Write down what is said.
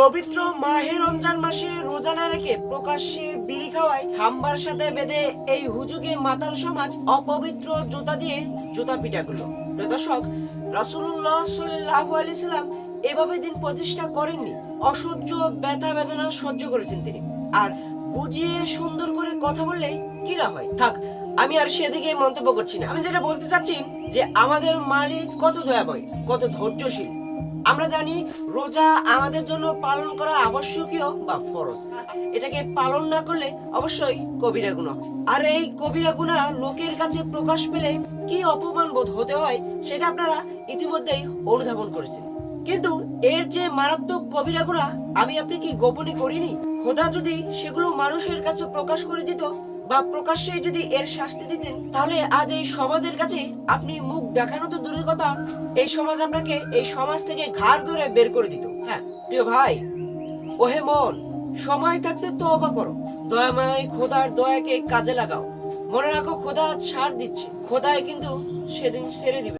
পবিত্র মাহে রমজান মাসে রোজা না রেখে প্রকাশ্যে বিড়ি খাওয়ায় খাম্বার সাথে বেঁধে এই হুজুগে মাতাল সমাজ অপবিত্র জুতা দিয়ে জুতা পিটা করল প্রিয় দর্শক, রাসূলুল্লাহ সাল্লাল্লাহু আলাইহি সাল্লাম এভাবে দিন প্রতিষ্ঠা করেননি। অসহ্য ব্যথা বেদনা সহ্য করেছেন তিনি। আর বুঝিয়ে সুন্দর করে কথা বললে কি না হয়? থাক, আমি আর সেদিকে মন্তব্য করছি না। আমি যেটা বলতে চাচ্ছি যে আমাদের মালিক কত দয়াময়, কত ধৈর্যশীল। আমরা জানি রোজা আমাদের জন্য পালন করা আবশ্যকীয় বা ফরজ। এটাকে পালন না করলে অবশ্যই কবিরা গুণা আর এই কবিরা গুণা লোকের কাছে প্রকাশ পেলে কি অপমান বোধ হতে হয়, সেটা আপনারা ইতিমধ্যেই অনুধাবন করেছেন। কিন্তু এর যে মারাত্মক কবিরা গুনাহ আমি আপনি কি গোপনে করিনি। খোদা যদি সেগুলো মানুষের কাছে প্রকাশ করে দিত বা প্রকাশ্যে যদি এর শাস্তি দিতেন, তাহলে আজ এই সমাজের কাছে আপনি মুখ দেখানো তো দূরের কথা, এই সমাজ আপনাকে এই সমাজ থেকে ঘাড় ধরে বের করে দিত। হ্যাঁ প্রিয় ভাই, ওহে মন, সময় থাকতে তওবা করো। দয়াময় খোদার দয়াকে কাজে লাগাও। মনে রাখো, খোদা ছাড় দিচ্ছে। খোদায় কিন্তু সেদিন ছেড়ে দিবে।